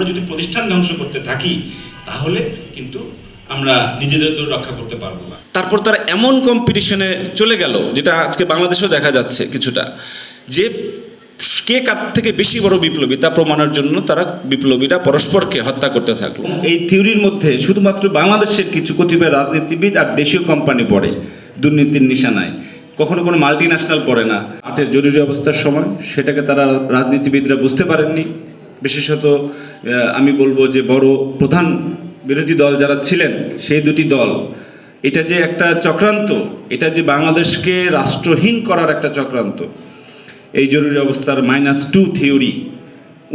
আমরা যদি প্রতিষ্ঠান ধ্বংস করতে থাকি তাহলে কিন্তু আমরা নিজেদের তো রক্ষা করতে পারব না। তারপর তারা এমন কম্পিটিশনে চলে গেল যেটা আজকে বাংলাদেশেও দেখা যাচ্ছে কিছুটা যে কে কার থেকে বেশি বড় বিপ্লবী তা প্রমাণের জন্য তারা বিপ্লবীরা পরস্পরকে হত্যা করতে থাকল। এই থিওরির মধ্যে শুধুমাত্র বাংলাদেশের কিছু কতিপয় রাজনীতিবিদ আর দেশীয় কোম্পানি পড়ে দুর্নীতির নিশানায়। কখনো কোনো মাল্টি ন্যাশনাল পড়ে না। আটের জরুরি অবস্থার সময় সেটাকে তারা রাজনীতিবিদরা বুঝতে পারেননি। বিশেষত আমি বলব যে বড় প্রধান বিরোধী দল যারা ছিলেন, সেই দুটি দল। এটা যে একটা চক্রান্ত, এটা যে বাংলাদেশকে রাষ্ট্রহীন করার একটা চক্রান্ত, এই জরুরি অবস্থার মাইনাস টু থিওরি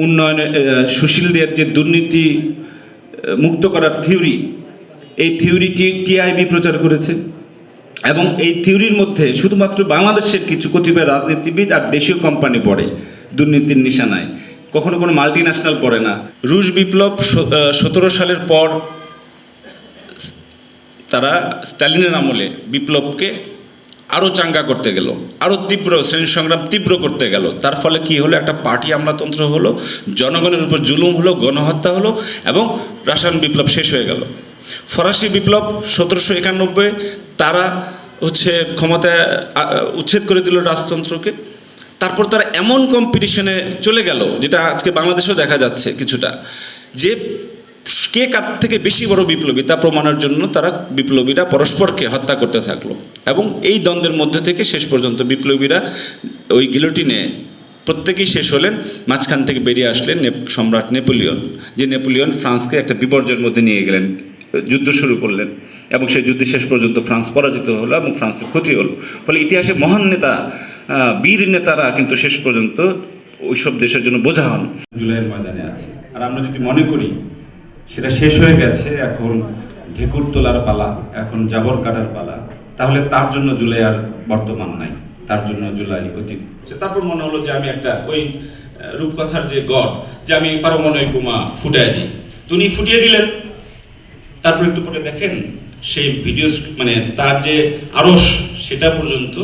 উন্নয়নে সুশীলদের যে দুর্নীতি মুক্ত করার থিওরি এই থিওরিটি টিআইবি প্রচার করেছে। এবং এই থিওরির মধ্যে শুধুমাত্র বাংলাদেশের কিছু কতিপয় রাজনীতিবিদ আর দেশীয় কোম্পানি পড়ে দুর্নীতির নিশানায়। কখনো কোনো মাল্টি ন্যাশনাল পড়ে না। রুশ বিপ্লব সতেরো সালের পর তারা স্ট্যালিনের আমলে বিপ্লবকে আরও চাঙ্গা করতে গেল আরও তীব্র শ্রেণি সংগ্রাম তীব্র করতে গেল। তার ফলে কি হলো? একটা পার্টি আমলাতন্ত্র হলো, জনগণের উপর জুলুম হলো, গণহত্যা হলো এবং রাসায়ন বিপ্লব শেষ হয়ে গেল। ফরাসি বিপ্লব সতেরোশো একানব্বই, তারা হচ্ছে ক্ষমতায় উচ্ছেদ করে দিল রাজতন্ত্রকে। তারপর তারা এমন কম্পিটিশনে চলে গেল, যেটা আজকে বাংলাদেশেও দেখা যাচ্ছে কিছুটা, যে কে কার থেকে বেশি বড় বিপ্লবী তা প্রমাণের জন্য তারা বিপ্লবীরা পরস্পরকে হত্যা করতে থাকল। এবং এই দ্বন্দ্বের মধ্যে থেকে শেষ পর্যন্ত বিপ্লবীরা ওই গিলোটিনে প্রত্যেকেই শেষ হলেন, মাঝখান থেকে বেরিয়ে আসলেন সম্রাট নেপোলিয়ন, যে নেপোলিয়ন ফ্রান্সকে একটা বিপর্যয়ের মধ্যে নিয়ে গেলেন, যুদ্ধ শুরু করলেন, এবং সেই যুদ্ধে শেষ পর্যন্ত ফ্রান্স পরাজিত হলো এবং ফ্রান্সের ক্ষতি হলো। ফলে ইতিহাসে মহান নেতা বীর নেতারা কিন্তু শেষ পর্যন্ত ওইসব দেশের জন্য বোঝা হন। জুলাইয়ের ময়দানে আছে। আর আমরা যদি মনে করি সেটা শেষ হয়ে গেছে এখন ঢেকুর তোলার পালা এখন জাবর কাটার পালা তাহলে তার জন্য জুলাই আর বর্তমান নাই। তার জন্য জুলাই অতীত। আচ্ছা, তারপর মনে হলো যে আমি একটা ওই রূপকথার যে গড় যে আমি পারমাণবিক বোমা ফুটাই দিই। তো উনি ফুটিয়ে দিলেন। তারপর একটু পরে দেখেন সেই ভিডিও মানে তার যে আড়স সেটা পর্যন্ত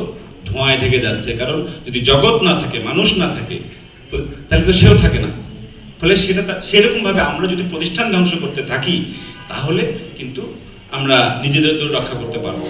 ধোঁয়ায় ঢেকে যাচ্ছে। কারণ যদি জগৎ না থাকে, মানুষ না থাকে তাহলে তো সেও থাকে না। ফলে সেটা সেরকম সেরকমভাবে আমরা যদি প্রতিষ্ঠান ধ্বংস করতে থাকি, তাহলে কিন্তু আমরা নিজেদের রক্ষা করতে পারব